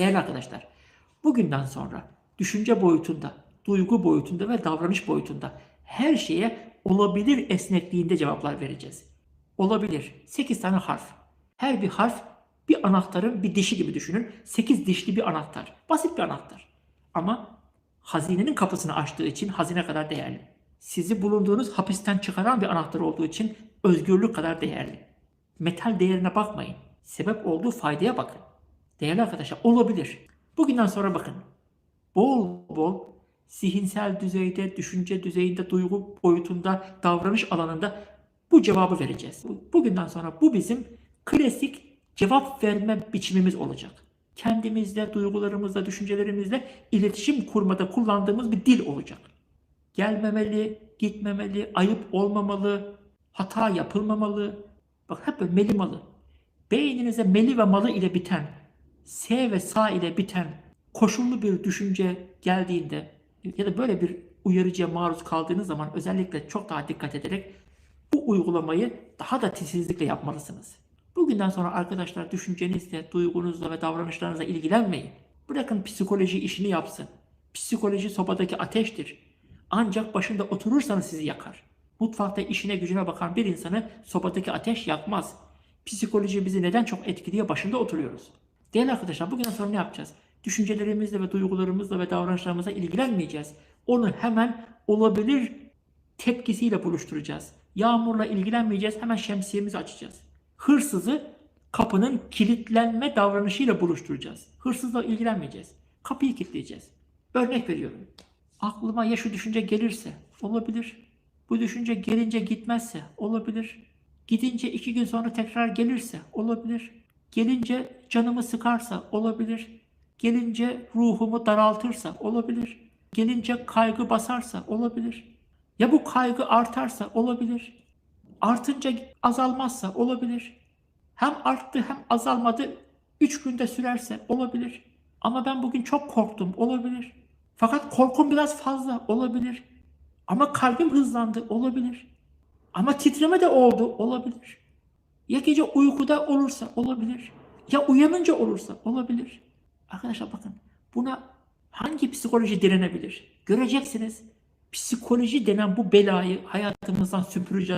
Değerli arkadaşlar, bugünden sonra düşünce boyutunda, duygu boyutunda ve davranış boyutunda her şeye olabilir esnekliğinde cevaplar vereceğiz. Olabilir. 8 tane harf. Her bir harf bir anahtarın bir dişi gibi düşünün. 8 dişli bir anahtar. Basit bir anahtar. Ama hazinenin kapısını açtığı için hazine kadar değerli. Sizi bulunduğunuz hapisten çıkaran bir anahtar olduğu için özgürlük kadar değerli. Metal değerine bakmayın. Sebep olduğu faydaya bakın. Değerli arkadaşlar olabilir. Bugünden sonra bakın. Bol bol zihinsel düzeyde, düşünce düzeyinde, duygu boyutunda, davranış alanında bu cevabı vereceğiz. Bu- Bugünden sonra bu bizim klasik cevap verme biçimimiz olacak. Kendimizle, duygularımızla, düşüncelerimizle iletişim kurmada kullandığımız bir dil olacak. Gelmemeli, gitmemeli, ayıp olmamalı, hata yapılmamalı. Bak hep böyle meli malı. Beyninize meli ve malı ile biten, S ve sa ile biten koşullu bir düşünce geldiğinde ya da böyle bir uyarıcıya maruz kaldığınız zaman özellikle çok daha dikkat ederek bu uygulamayı daha da titizlikle yapmalısınız. Bugünden sonra arkadaşlar düşüncenizle, duygunuzla ve davranışlarınızla ilgilenmeyin. Bırakın psikoloji işini yapsın. Psikoloji sobadaki ateştir. Ancak başında oturursanız sizi yakar. Mutfakta işine gücüne bakan bir insanı sobadaki ateş yakmaz. Psikoloji bizi neden çok etkiliyor? Başında oturuyoruz. Değerli arkadaşlar bugünden sonra ne yapacağız? Düşüncelerimizle ve duygularımızla ve davranışlarımızla ilgilenmeyeceğiz. Onu hemen olabilir tepkisiyle buluşturacağız. Yağmurla ilgilenmeyeceğiz. Hemen şemsiyemizi açacağız. Hırsızı kapının kilitlenme davranışıyla buluşturacağız. Hırsızla ilgilenmeyeceğiz. Kapıyı kilitleyeceğiz. Örnek veriyorum. Aklıma ya şu düşünce gelirse olabilir. Bu düşünce gelince gitmezse olabilir. Gidince iki gün sonra tekrar gelirse olabilir. Gelince canımı sıkarsa olabilir. Gelince ruhumu daraltırsa olabilir. Gelince kaygı basarsa olabilir. Ya bu kaygı artarsa olabilir. Artınca azalmazsa olabilir. Hem arttı hem azalmadı. Üç günde sürerse olabilir. Ama ben bugün çok korktum olabilir. Fakat korkum biraz fazla olabilir. Ama kalbim hızlandı olabilir. Ama titreme de oldu olabilir. Ya gece uykuda olursa olabilir. Ya uyanınca olursa olabilir. Arkadaşlar bakın buna hangi psikoloji direnebilir? Göreceksiniz. Psikoloji denen bu belayı hayatımızdan süpüreceğiz.